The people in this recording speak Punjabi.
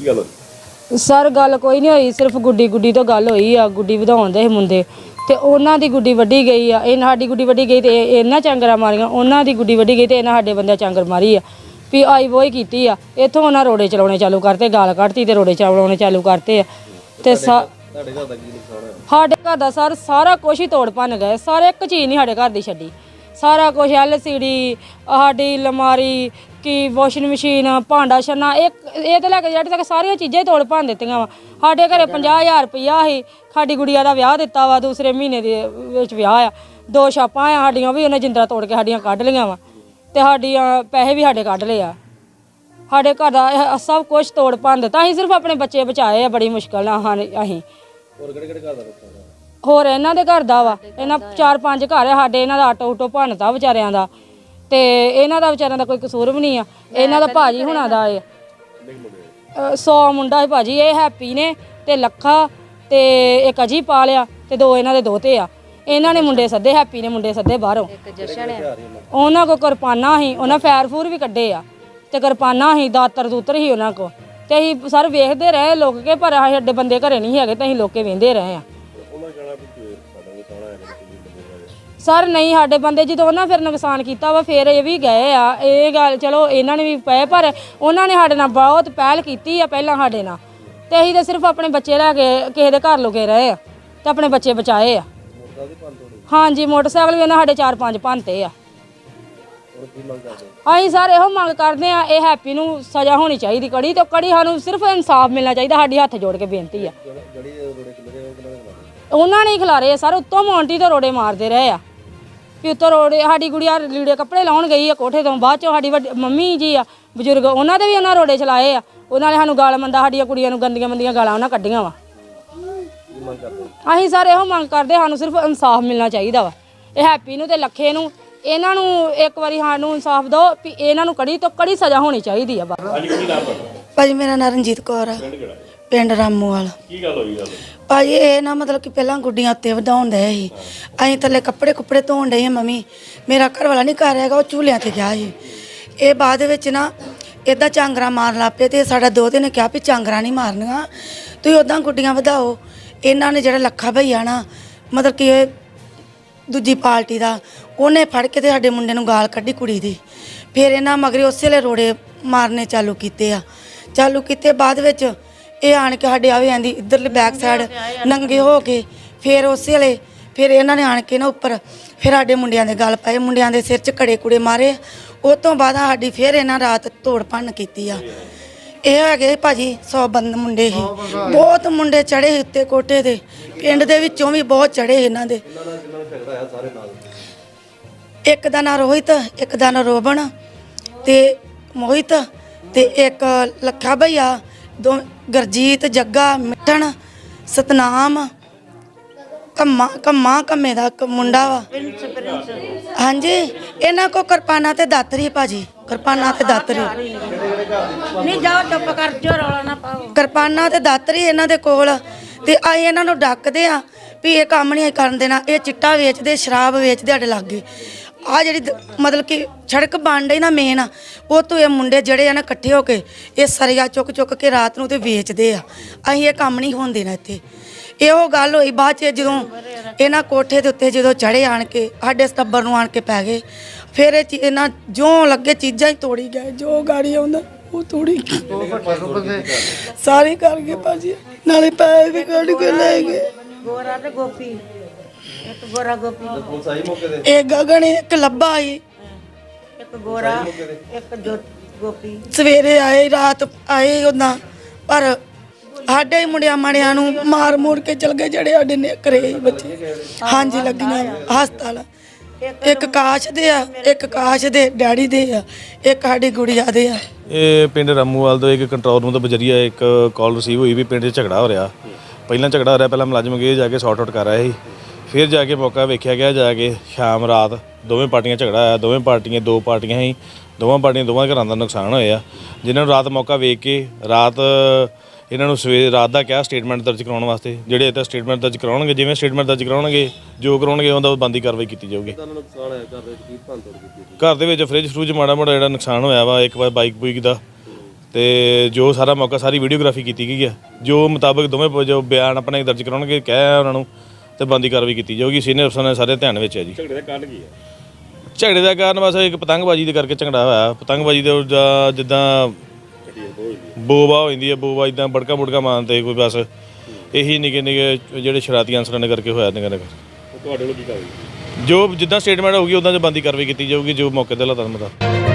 ਗੱਲ? ਸਰ ਗੱਲ ਕੋਈ ਨਹੀਂ ਹੋਈ ਸਿਰਫ ਗੁੱਡੀ ਗੁੱਡੀ ਤੋਂ ਗੱਲ ਹੋਈ ਆ ਗੁੱਡੀ ਵਧਾਉਣ ਦੇ ਸੀ ਮੁੰਡੇ। ਤੇ ਉਹਨਾਂ ਦੀ ਗੁੱਡੀ ਵੱਡੀ ਗਈ ਆ ਇਹ ਸਾਡੀ ਗੁੱਡੀ ਵੱਡੀ ਗਈ ਤੇ ਇਹ- ਇਹਨਾਂ ਚਾਂਗਰਾ ਮਾਰੀਆਂ ਉਹਨਾਂ ਦੀ ਗੁੱਡੀ ਵੱਡੀ ਗਈ ਤੇ ਇਹਨਾਂ ਸਾਡੇ ਬੰਦੇ ਚਾਂਗਰ ਮਾਰੀ ਆ। ਵੀ ਆਈ ਵੋਈ ਕੀਤੀ ਆ ਇੱਥੋਂ ਉਹਨਾਂ ਰੋੜੇ ਚਲਾਉਣੇ ਚਾਲੂ ਕਰਤੇ ਗਾਲ ਕੱਢਤੀ ਤੇ ਰੋੜੇ ਚਲਾਉਣੇ ਚਾਲੂ ਕਰਤੇ ਆ। ਤੇ ਸਾ ਤੁਹਾਡੇ ਘਰ ਦਾ ਕੀ ਨੁਕਸਾਨ ਹੋਇਆ? ਸਾਡੇ ਘਰ ਦਾ ਸਰ ਸਾਰਾ ਕੁਝ ਹੀ ਤੋੜ ਭੰਨ ਗਏ ਸਾਰੇ ਇੱਕ ਚੀਜ਼ ਨਹੀਂ ਸਾਡੇ ਘਰ ਦੀ ਛੱਡੀ। ਸਾਰਾ ਕੁਝ ਐਲਸੀਡੀ ਸਾਡੀ ਲਮਾਰੀ ਕਿ ਵਾਸ਼ਿੰਗ ਮਸ਼ੀਨ ਭਾਂਡਾ, ਛੰਨਾ, ਇਹ ਇਹ ਤੇ ਲੈ ਕੇ ਜਿਹੜੇ ਤੱਕ ਸਾਰੀਆਂ ਚੀਜ਼ਾਂ ਹੀ ਤੋੜ ਭੰਨ ਦਿੱਤੀਆਂ ਵਾ। ਸਾਡੇ ਘਰੇ 50000 ਰੁਪਇਆ ਸੀ, ਸਾਡੀ ਗੁੜੀਆ ਦਾ ਵਿਆਹ ਦਿੱਤਾ ਵਾ, ਦੂਸਰੇ ਮਹੀਨੇ ਦੇ ਵਿੱਚ ਵਿਆਹ ਆ। ਦੋ ਛਾਪਾਂ ਆ ਸਾਡੀਆਂ ਵੀ, ਉਹਨੇ ਜਿੰਦਰਾ ਤੋੜ ਕੇ ਸਾਡੀਆਂ ਕੱਢ ਲਈਆਂ ਵਾ। ਤੇ ਸਾਡੀਆਂ ਪੈਸੇ ਵੀ ਸਾਡੇ ਕੱਢ ਲਏ ਆ। ਸਾਡੇ ਘਰ ਦਾ ਸਭ ਕੁਝ ਤੋੜ ਭੰਨ ਦਿੱਤਾ, ਅਸੀਂ ਸਿਰਫ ਆਪਣੇ ਬੱਚੇ ਬਚਾਏ ਆ, ਬੜੀ ਮੁਸ਼ਕਲ ਨਾਲ ਹਾਂ ਅਸੀਂ। ਹੋਰ ਕਿਹੜੇ ਕਿਹੜੇ ਘਰ ਦਾ ਹੋਰ ਇਹਨਾਂ ਦੇ ਘਰ ਦਾ ਵਾ। ਇਹਨਾਂ ਚਾਰ ਪੰਜ ਘਰ ਆ, ਸਾਡੇ ਇਹਨਾਂ ਦਾ ਆਟੋ ਉਟੋ ਭੰਨਤਾ ਵਿਚਾਰਿਆਂ ਦਾ। ਤੇ ਇਹਨਾਂ ਦਾ ਵਿਚਾਰਿਆਂ ਦਾ ਕੋਈ ਕਸੂਰ ਵੀ ਨਹੀਂ ਆ। ਇਹਨਾਂ ਦਾ ਭਾਜੀ ਹੁਣਾਂ ਦਾ ਏ ਕਿੰਨੇ ਕੁ ਮੁੰਡੇ ਹੋਏ? 100 ਮੁੰਡਾ ਹੈ ਭਾਜੀ ਇਹ ਹੈਪੀ ਨੇ ਤੇ ਲੱਖਾ ਤੇ ਇੱਕ ਅਜੀ ਪਾਲਿਆ ਤੇ ਦੋ ਇਹਨਾਂ ਦੇ ਦੋਤੇ ਆ। ਇਹਨਾਂ ਨੇ ਮੁੰਡੇ ਸੱਦੇ ਹੈਪੀ ਨੇ ਮੁੰਡੇ ਸੱਦੇ ਬਾਹਰੋਂ। ਹੀ ਉਹਨਾਂ ਕੋ ਕਿਰਪਾਨਾਂ ਸੀ ਉਹਨਾਂ ਫੈਰ ਫੂਰ ਵੀ ਕੱਢੇ ਆ। ਤੇ ਕਿਰਪਾਨਾਂ ਸੀ ਦਾਤਰ ਦੂਤਰ ਸੀ ਉਹਨਾਂ ਕੋ ਤੇ ਅਸੀਂ ਸਰ ਵੇਖਦੇ ਰਹੇ ਲੋਕ ਕੇ ਪਰ ਅਸੀਂ ਸਾਡੇ ਬੰਦੇ ਘਰੇ ਨਹੀਂ ਹੈਗੇ ਤੇ ਅਸੀਂ ਲੋਕੇ ਵੇਂਦੇ ਰਹੇ ਆ। ਸਰ ਨਹੀਂ ਸਾਡੇ ਬੰਦੇ ਜਦੋਂ ਉਹਨਾਂ ਫਿਰ ਨੁਕਸਾਨ ਕੀਤਾ ਵਾ ਫਿਰ ਇਹ ਵੀ ਗਏ ਆ। ਇਹ ਗੱਲ ਚਲੋ ਇਹਨਾਂ ਨੇ ਵੀ ਪਏ ਪਰ ਉਹਨਾਂ ਨੇ ਸਾਡੇ ਨਾਲ ਬਹੁਤ ਪਹਿਲ ਕੀਤੀ ਆ ਪਹਿਲਾਂ ਸਾਡੇ ਨਾਲ। ਤੇ ਅਸੀਂ ਤਾਂ ਸਿਰਫ ਆਪਣੇ ਬੱਚੇ ਲੈ ਕੇ ਕਿਸੇ ਦੇ ਘਰ ਲੁਕੇ ਰਹੇ ਆ ਤੇ ਆਪਣੇ ਬੱਚੇ ਬਚਾਏ ਆ। ਹਾਂਜੀ ਮੋਟਰਸਾਈਕਲ ਵੀ ਉਹਨਾਂ ਸਾਡੇ 4-5 ਭੰਨਤੇ ਆ? ਅਸੀਂ ਸਰ ਇਹੋ ਮੰਗ ਕਰਦੇ ਆ ਇਹ ਹੈਪੀ ਨੂੰ ਸਜ਼ਾ ਹੋਣੀ ਚਾਹੀਦੀ ਕੜੀ ਤੇ ਕੜੀ ਸਾਨੂੰ ਸਿਰਫ ਇਨਸਾਫ ਮਿਲਣਾ ਚਾਹੀਦਾ ਸਾਡੀ ਹੱਥ ਜੋੜ ਕੇ ਬੇਨਤੀ ਆ? ਉਹਨਾਂ ਨੇ ਹੀ ਖਿਲਾਰੇ ਆ ਸਰ ਉੱਤੋਂ ਮੌਂਟੀ ਤੋਂ ਰੋੜੇ ਮਾਰਦੇ ਰਹੇ ਆ। ਵੀ ਉੱਤੋਂ ਰੋੜੇ ਸਾਡੀ ਗੁੜੀਆ ਲੀੜੇ ਕੱਪੜੇ ਲਾਉਣ ਗਈ ਆ ਕੋਠੇ ਤੋਂ ਬਾਅਦ ਚੋਂ ਸਾਡੀ ਵੱਡੀ ਮੰਮੀ ਜੀ ਆ ਬਜ਼ੁਰਗ ਉਹਨਾਂ ਦੇ ਵੀ ਉਹਨਾਂ ਰੋੜੇ ਚਲਾਏ ਆ। ਉਹਨਾਂ ਨੇ ਸਾਨੂੰ ਗਾਲ ਮੰਦਾ ਸਾਡੀਆਂ ਕੁੜੀਆਂ ਨੂੰ ਗੰਦੀਆਂ ਮੰਦੀਆਂ ਗਾਲਾਂ ਉਹਨਾਂ ਕੱਢੀਆਂ ਵਾ? ਅਸੀਂ ਸਰ ਇਹੋ ਮੰਗ ਕਰਦੇ ਸਾਨੂੰ ਸਿਰਫ ਇਨਸਾਫ ਮਿਲਣਾ ਚਾਹੀਦਾ ਵਾ। ਇਹ ਹੈਪੀ ਨੂੰ ਤੇ ਲੱਖੇ ਨੂੰ ਇਹਨਾਂ ਨੂੰ ਇੱਕ ਵਾਰੀ ਸਾਨੂੰ ਇਨਸਾਫ ਦਿਓ ਵੀ ਇਹਨਾਂ ਨੂੰ ਕੜੀ ਤੋਂ ਕੜੀ ਸਜ਼ਾ ਹੋਣੀ ਚਾਹੀਦੀ ਆ ਬਸ। ਭਾਜੀ ਮੇਰਾ ਨਾਂ ਰਣਜੀਤ ਕੌਰ ਆ। ਪਿੰਡ ਰਾਮੂਵਾਲ ਕੀ ਗੱਲ ਹੋਈ ਗੱਲ? ਭਾਜੀ ਇਹ ਨਾ ਮਤਲਬ ਕਿ ਪਹਿਲਾਂ ਗੁੱਡੀਆਂ ਉੱਤੇ ਵਧਾਉਣ ਡਏ ਸੀ। ਅਸੀਂ ਥੱਲੇ ਕੱਪੜੇ ਕੁੱਪੜੇ ਧੋਣ ਡਏ ਆ ਮੰਮੀ। ਮੇਰਾ ਘਰ ਵਾਲਾ ਨਹੀਂ ਘਰ ਹੈਗਾ ਉਹ ਝੂਲਿਆਂ ਤੇ ਗਿਆ ਸੀ। ਇਹ ਬਾਅਦ ਵਿੱਚ ਨਾ ਇਦਾਂ ਚਾਂਗਰਾ ਮਾਰਨ ਲੱਗ ਪਏ ਤੇ ਸਾਡਾ ਦੋਤੇ ਨੇ ਕਿਹਾ ਵੀ ਚਾਂਗਰਾ ਨਹੀਂ ਮਾਰਨੀਆਂ। ਤੁਸੀਂ ਉਦਾਂ ਗੁੱਡੀਆਂ ਵਧਾਓ। ਇਹਨਾਂ ਨੇ ਜਿਹੜਾ ਲੱਖਾ ਭਈਆ ਨਾ ਮਤਲਬ ਕਿ ਇਹ ਦੂਜੀ ਪਾਰਟੀ ਦਾ ਉਹਨੇ ਫੜ ਕੇ ਤੇ ਸਾਡੇ ਮੁੰਡੇ ਨੂੰ ਗਾਲ ਕੱਢੀ ਕੁੜੀ ਦੀ। ਫਿਰ ਇਹਨਾਂ ਮਗਰੇ ਉਸੇ ਵੇਲੇ ਰੋੜੇ ਮਾਰਨੇ ਚਾਲੂ ਕੀਤੇ ਆ। ਚਾਲੂ ਕੀਤੇ ਬਾਅਦ ਵਿੱਚ ਇਹ ਆਣ ਕੇ ਸਾਡੇ ਆਵੇ ਆਂਦੀ ਇਧਰਲੇ ਬੈਕ ਸਾਈਡ ਨੰਗੇ ਹੋ ਕੇ, ਫਿਰ ਉਸੇ ਵੇਲੇ ਫਿਰ ਇਹਨਾਂ ਨੇ ਆਣ ਕੇ ਨਾ ਉੱਪਰ ਫਿਰ ਸਾਡੇ ਮੁੰਡਿਆਂ ਦੇ ਗਲ ਪਏ, ਮੁੰਡਿਆਂ ਦੇ ਸਿਰ 'ਚ ਕੜੇ ਕੁੜੇ ਮਾਰੇ। ਉਹ ਤੋਂ ਬਾਅਦ ਸਾਡੀ ਫਿਰ ਇਹਨਾਂ ਰਾਤ ਤੋੜ ਭੰਨ ਕੀਤੀ ਆ। ਇਹ ਹੈਗੇ ਭਾਜੀ 100 ਬੰਦ ਮੁੰਡੇ ਸੀ। ਬਹੁਤ ਮੁੰਡੇ ਚੜੇ ਉੱਤੇ ਕੋਟੇ ਦੇ ਪਿੰਡ ਦੇ ਵਿੱਚੋਂ ਵੀ ਬਹੁਤ ਚੜੇ ਇਹਨਾਂ ਦੇ। ਇੱਕ ਦਾ ਨਾਂ ਰੋਹਿਤ, ਇੱਕ ਦਾ ਨਾਂ ਰੋਬਣ ਤੇ ਮੋਹਿਤ ਤੇ ਇੱਕ ਲੱਖਾ ਭਈਆ ਦੋ ਗਰਜੀਤ ਜੱਗਾ ਮਿੱਠਣ ਸਤਨਾਮ ਕੰਮਾ ਕੰਮਾ ਕੰਮੇ ਦਾ ਇੱਕ ਮੁੰਡਾ ਵਾ। ਹਾਂਜੀ ਇਹਨਾਂ ਕੋ ਕਿਰਪਾਨਾਂ ਤੇ ਦਾਤਰੀ ਭਾਜੀ ਕਿਰਪਾਨਾਂ ਤੇ ਦਾਤਰੀ। ਨਹੀਂ ਜਾਓ ਚੁੱਪ ਕਰ ਜੋ ਰੌਲਾ ਨਾ ਪਾਓ। ਕਿਰਪਾਨਾਂ ਤੇ ਦਾਤਰੀ ਇਹਨਾਂ ਦੇ ਕੋਲ ਤੇ ਅਸੀਂ ਇਹਨਾਂ ਨੂੰ ਡੱਕਦੇ ਆ ਵੀ ਇਹ ਕੰਮ ਨਹੀਂ ਕਰਨ ਦੇਣਾ ਇਹ ਚਿੱਟਾ ਵੇਚਦੇ ਸ਼ਰਾਬ ਵੇਚਦੇ ਸਾਡੇ ਲਾਗੇ। ਆ ਜਿਹੜੀ ਦ- ਮਤਲਬ ਕਿ ਸੜਕ ਬਣ ਰਹੀ ਨਾ ਮੇਨ ਉਹ ਤੋਂ ਇਹ ਮੁੰਡੇ ਜਿਹੜੇ ਆ ਨਾ ਇਕੱਠੇ ਹੋ ਕੇ ਇਹ ਸਰੀਆ ਚੁੱਕ ਚੁੱਕ ਕੇ ਰਾਤ ਨੂੰ ਤੇ ਵੇਚਦੇ ਆ। ਅਸੀਂ ਇਹ ਕੰਮ ਨਹੀਂ ਹੋਣ ਦੇਣਾ ਇੱਥੇ। ਇਹੋ ਗੱਲ ਹੋਈ, ਬਾਅਦ ਚ ਜਦੋਂ ਇਹਨਾਂ ਕੋਠੇ ਦੇ ਉੱਤੇ ਜਦੋਂ ਚੜੇ ਆਣ ਕੇ, ਸਾਡੇ ਸਟੱਬਰ ਨੂੰ ਆਣ ਕੇ ਪੈ ਗਏ। ਫਿਰ ਇਹ ਚੀ- ਇਹਨਾਂ ਜੋ ਲੱਗੇ ਚੀਜ਼ਾਂ ਹੀ ਤੋੜੀ ਗਏ, ਜੋ ਗਾੜੀ ਆਉਂਦਾ, ਉਹ ਤੋੜੀ ਸਾਰੇ ਕਰ ਗਏ ਭਾਜੀ, ਨਾਲੇ ਪੈਸੇ ਵੀ ਕੱਢ ਕੇ ਲੈ ਗਏ। ਗੋਰਾ ਤੇ ਗੋਪੀ। ਇੱਕ ਗੋਰਾ ਗੋਪੀ। ਪੁਲਿਸ ਆਈ ਮੌਕੇ ਤੇ। ਇਹ ਗਗਨ ਇੱਕ ਲੱਭਾ ਆਈ ਇੱਕ ਗੋਰਾ ਇੱਕ ਜੋ ਗੋਪੀ। ਸਵੇਰੇ ਆਏ ਰਾਤ ਆਏ ਉਹਨਾਂ ਪਰ ਸਾਡੇ ਹੀ ਮੁੰਡਿਆਂ ਮਾੜਿਆਂ ਨੂੰ ਮਾਰ ਮੋੜ ਕੇ ਚਲ ਗਏ ਜਿਹੜੇ ਸਾਡੇ ਨੇ ਸੀ ਬੱਚੇ। ਹਾਂਜੀ ਲੱਗੀਆਂ ਹਸਪਤਾਲ। ਇੱਕ ਕਾਸ਼ ਦੇ ਆ ਇੱਕ ਕਾਸ਼ ਦੇ ਡੈਡੀ ਦੇ ਆ ਇੱਕ ਸਾਡੀ ਗੁੜੀਆ ਦੇ ਆ। ਇਹ ਪਿੰਡ ਰਾਮੂਵਾਲ ਤੋਂ ਇੱਕ ਕੰਟਰੋਲ ਰੂਮ ਤੋਂ ਬਜਰੀਆ ਇੱਕ ਕਾਲ ਰਿਸੀਵ ਹੋਈ ਵੀ ਪਿੰਡ 'ਚ ਝਗੜਾ ਹੋ ਰਿਹਾ। ਪਹਿਲਾਂ ਝਗੜਾ ਹੋ ਰਿਹਾ ਪਹਿਲਾਂ ਮੁਲਾਜ਼ਮ ਗਏ ਜਾ ਕੇ ਸੌਟ ਆਊਟ ਕਰ ਰਹੇ ਸੀ। ਫਿਰ ਜਾ ਕੇ ਮੌਕਾ ਵੇਖਿਆ ਗਿਆ ਜਾ ਕੇ ਸ਼ਾਮ ਰਾਤ ਦੋਵੇਂ ਪਾਰਟੀਆਂ ਝਗੜਾ ਆਇਆ ਦੋਵੇਂ ਪਾਰਟੀਆਂ ਦੋ ਪਾਰਟੀਆਂ ਸੀ ਦੋਵਾਂ ਪਾਰਟੀਆਂ ਦੋਵਾਂ ਘਰਾਂ ਦਾ ਨੁਕਸਾਨ ਹੋਇਆ। ਜਿਨ੍ਹਾਂ ਨੂੰ ਰਾਤ ਮੌਕਾ ਵੇਖ ਕੇ ਰਾਤ ਇਹਨਾਂ ਨੂੰ ਸਵੇਰ ਰਾਤ ਦਾ ਕਿਹਾ ਸਟੇਟਮੈਂਟ ਦਰਜ ਕਰਾਉਣ ਵਾਸਤੇ ਜਿਹੜੇ ਇੱਥੇ ਸਟੇਟਮੈਂਟ ਦਰਜ ਕਰਾਉਣਗੇ ਜਿਵੇਂ ਸਟੇਟਮੈਂਟ ਦਰਜ ਕਰਾਉਣਗੇ ਜੋ ਕਰਾਉਣਗੇ ਉਹਦਾ ਬੰਦੀ ਕਾਰਵਾਈ ਕੀਤੀ ਜਾਊਗੀ। ਘਰ ਦੇ ਵਿੱਚ ਫ੍ਰਿਜ ਫਰੂਜ ਮਾੜਾ ਮੋੜਾ ਜਿਹੜਾ ਨੁਕਸਾਨ ਹੋਇਆ ਵਾ ਇੱਕ ਵਾਰ ਬਾਈਕ ਬੂਈਕ ਦਾ। ਤੇ ਜੋ ਸਾਰਾ ਮੌਕਾ ਸਾਰੀ ਵੀਡੀਓਗ੍ਰਾਫੀ ਕੀਤੀ ਗਈ ਹੈ ਜੋ ਮੁਤਾਬਕ ਦੋਵੇਂ ਜੋ ਬਿਆਨ ਆਪਣੇ ਦਰਜ ਕਰਾਉਣਗੇ ਕਹਿਆ ਉਹਨਾਂ ਨੂੰ। ਤੇ ਬੰਦੀ ਕਾਰਵਾਈ ਕੀਤੀ ਜਾਊਗੀ। ਸੀਨੀਅਰ ਅਫਸਰਾਂ ਨੇ ਸਾਰੇ ਧਿਆਨ ਵਿੱਚ ਹੈ ਜੀ। ਝਗੜੇ ਦਾ ਕਾਰਨ ਕੀ ਹੈ? ਝਗੜੇ ਦਾ ਕਾਰਨ ਬਸ ਇੱਕ ਪਤੰਗਬਾਜ਼ੀ ਦੇ ਕਰਕੇ ਝਗੜਾ ਹੋਇਆ। ਪਤੰਗਬਾਜ਼ੀ ਦੇ ਉਹ ਜਾਂ ਜਿੱਦਾਂ ਬੋਵਾ ਹੋ ਜਾਂਦੀ ਹੈ ਬੋਵਾ ਇਦਾਂ ਬੜਕਾ ਬੁੜਕਾ ਮਾਰਦੇ ਕੋਈ ਬਸ ਇਹੀ ਨਿੱਕੇ ਨਿੱਕੇ ਜਿਹੜੇ ਸ਼ਰਾਤੀ ਅਨਸਰਾਂ ਨੇ ਕਰਕੇ ਹੋਇਆ ਨਿੱਕਾ ਨਿੱਕਾ। ਤੁਹਾਡੇ ਵੱਲੋਂ ਕੀ ਕਾਰਵਾਈ? ਜੋ ਜਿੱਦਾਂ ਸਟੇਟਮੈਂਟ ਹੋਊਗੀ ਉਦਾਂ ਦੀ ਬੰਦੀ ਕਾਰਵਾਈ ਕੀਤੀ ਜਾਊਗੀ ਜੋ ਮੌਕੇ ਤੇ ਹਾਲਾਤਾਂ ਮੁਤਾਬਕ